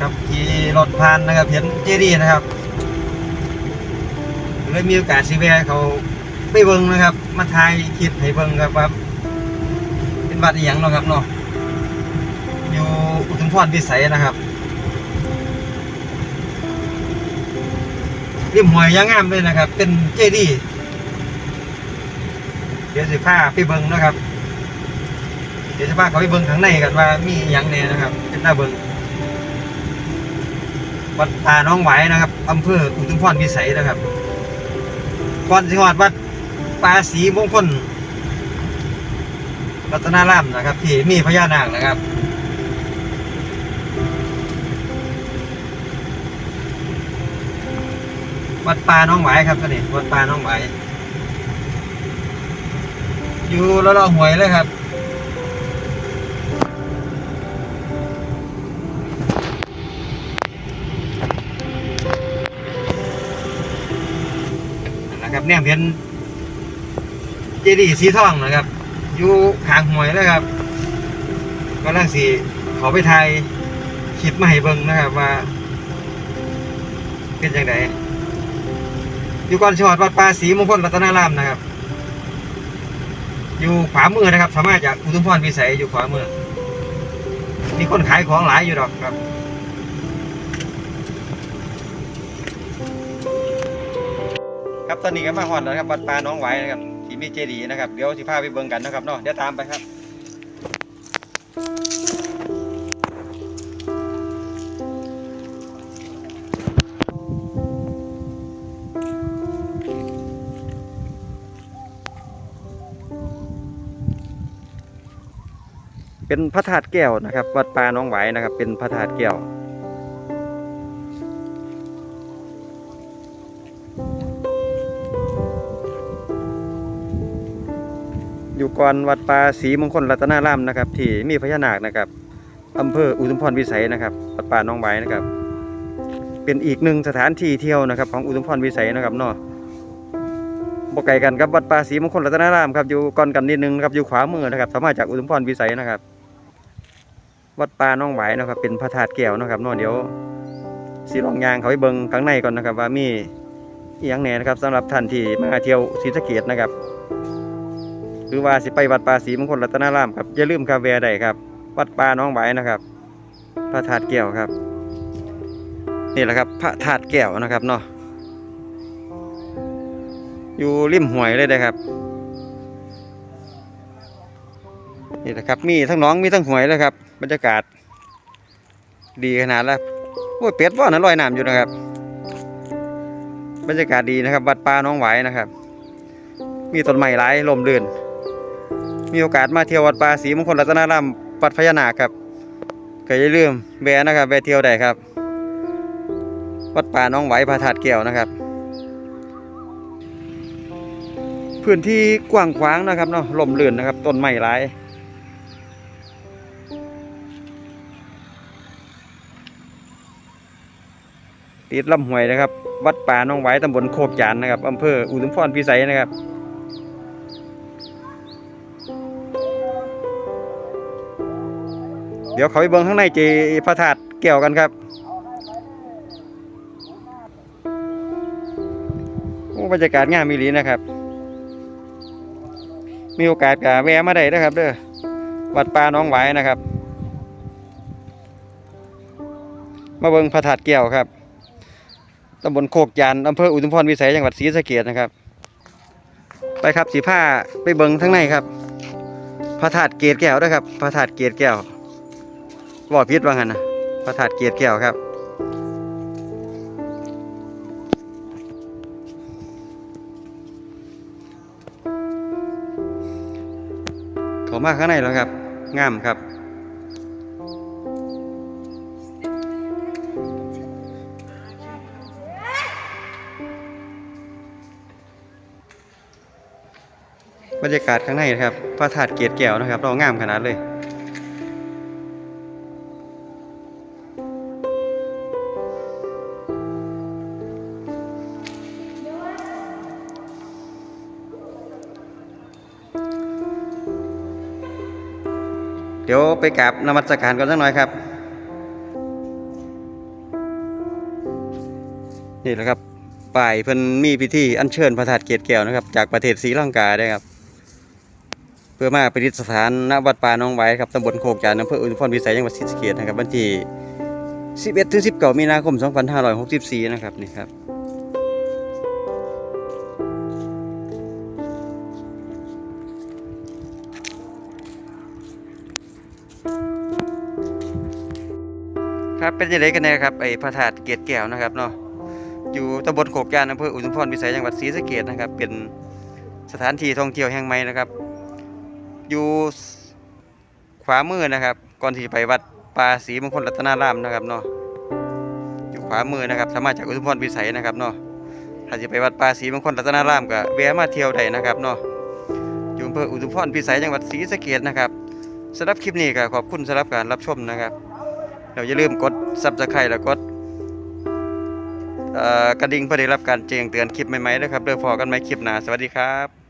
ครับขี่รถผ่านนะครับเห็นเจดีย์นะครับเลยมีโอกาสสิแวะเขาไปเบิ่งนะครับ มาถ่ายคลิปให้เบิ่งครับว่าเป็นวัดอีหยังเนาะครับเนาะอยู่อุทุมพรพิสัยนะครับริมห้วยยางงามเลยนะครับ เป็นเจดีย์เดี๋ยวสิพาไปเบิ่งนะครับเดี๋ยวจะพาเขาไปเบิ่งข้างในกันว่ามีอหย่างแน่นะครับเป็นหน้าเบิ่ง วัดปาน้องไหวนะครับอำเภออุทุมพรพิสัยนะครับก่อนสิฮอดวัดปาศรีมงคลรัตนารามนะครับ ที่มีพญานาคนะครับวัดปาน้องไหวครับท่านนี่วัดปาน้องไหวอยู่แล้วเราหวยเลยครับ นะครับเนี่ยเป็นเจดีย์สีทองนะครับอยู่ข้างหวยเลยครับกำลังสีขาไปไทยคลิปมาให้เบิ่งนะครับว่าเป็นยังไงอยู่ก่อนชอดวัดป่าศรีมงคลรัตนารามนะครับ อยู่ขวามือนะครับ สามารถจากอุทุมพรพิสัยอยู่ขวามือมีคนขายของหลายอยู่ดอกครับ ครับตอนนี้ก็มาฮอดแล้วนะครับวัดป่าน้องไหวนะครับที่มีเจดีย์นะครับเดี๋ยวสิพาไปเบิ่งกันนะครับเนาะเดี๋ยวตามไปครับเป็นพระธาตุแก้วนะครับ วัดป่าน้องไหวนะครับ เป็นพระธาตุแก้ว อยู่ก่อนวัดป่าศรีมงคลรัตนารามนะครับ ที่มีพญานาคนะครับอำเภออุทุมพรวิสัยนะครับวัดป่าน้องไว้นะครับ เป็นอีกหนึ่งสถานที่เที่ยวนะครับของอุทุมพรวิสัยนะครับเนาะบกไกลกันกับวัดป่าศรีมงคลรัตนารามครับอยู่ก่อนกันนิดนึงนะครับอยู่ขวามือนะครับสามารถจากอุทุมพรวิสัยนะครับ วัดป่าน้องไว้นะครับ เป็นพระธาตุแก้วนะครับเนาะเดี๋ยวสีลองยางเขาไปเบิ่งข้างในก่อนนะครับ ว่ามีอย่างแหน่นะครับสำหรับท่านที่มาเที่ยวศรีสะเกดนะครับ หรือว่าสิไปวัดป่าศรีมงคลรัตนารามครับอย่าลืมคาเวได้ครับ วัดป่าน้องไหวนะครับ พระธาตุแก้วครับ นี่แหละครับ พระธาตุแก้วนะครับเนาะอยู่ริมห้วยเลยนะครับนี่แหละครับมีทั้งน้องมีทั้งห้วยเลยครับบรรยากาศ ดีขนาดแล้วโอ้ยเป็ดว่านลอยน้ำอยู่นะครับ บรรยากาศดีนะครับ วัดป่าน้องไหวนะครับ มีต้นไม้หลายลมลื่น มีโอกาสมาเที่ยววัดป่าศรีมงคลรัตนารามวัดพญานาคครับก็อย่าลืมแวะนะครับแวะเที่ยวได้ครับ วัดป่าน้องไหวพระธาตุแก้วนะครับ พื้นที่กว้างขวางนะครับเนาะลมลื่นนะครับต้นไม้หลายติดลำห้วยนะครับ วัดป่าน้องไหวตำบลโคกจานนะครับอำเภออุทุมพรพิสัยนะครับ เดี๋ยวเขาไปเบิ่งข้างในเจพระธาตุแก้วกันครับโอ้บรรยากาศงามมีหลีนะครับ มีโอกาสกะแวะมาได้นะครับ เด้อวัดป่าน้องไหวนะครับ มาเบิ่งพระธาตุแก้วครับตำบลโคกยานอำเภออุทุมพรวิสัยจังหวัดศรีสะเกษนะครับ ไปครับสีผ้าไปเบิ่งข้างในครับพระธาตุเกศแก้วด้วยครับพระธาตุเกศแก้ว บอพิษว่างั้นนะพระธาตุเกียรติแก้วครับ เขามาข้างในแล้วครับ งามครับ บรรยากาศข้างในนะครับ พระธาตุเกียรติแก้วนะครับ เรางามขนาดเลย เดี๋ยวไปกราบนมัสการกันสักหน่อยครับ นี่แหละครับป่ายเพิ่นมีพิธีอัญเชิญพระธาตุเกศแก้วนะครับ จากประเทศศรีลังกาได้ครับ เพื่อมาปฏิสฐานณวัดป่าน้องไว้ครับตำบลโคกจานอำเภออุทุมพรวิสัยจังหวัดศรีสะเกษนะครับวันที่11ถึง19มีนาคม 2564 นะครับนี่ครับ ครับเป็นยังไงกันแน่ครับไอ้พระธาตุเกศแก้วนะครับเนาะอยู่ตำบลโคกจานอำเภออุทุมพรพิสัยจังหวัดศรีสะเกษนะครับ เป็นสถานที่ท่องเที่ยวแห่งใหม่นะครับ อยู่ขวามือนะครับ ก่อนที่ไปวัดป่าศรีมงคลรัตนารามนะครับเนาะอยู่ขวามือนะครับสามารถจากอุทุมพรพิสัยนะครับเนาะถ้าจะไปวัดป่าศรีมงคลรัตนารามก็แวะมาเที่ยวได้นะครับเนาะอยู่อำเภออุทุมพรพิสัยจังหวัดศรีสะเกษนะครับสำหรับคลิปนี้ก็ขอบคุณสำหรับการรับชมนะครับ เราอย่าลืมกดซับสไครต์แล้วกดกระดิ่งเพื่อได้รับการแจ้งเตือนคลิปใหม่ๆนะครับเด้อพอกันไหมคลิปหน้าสวัสดีครับ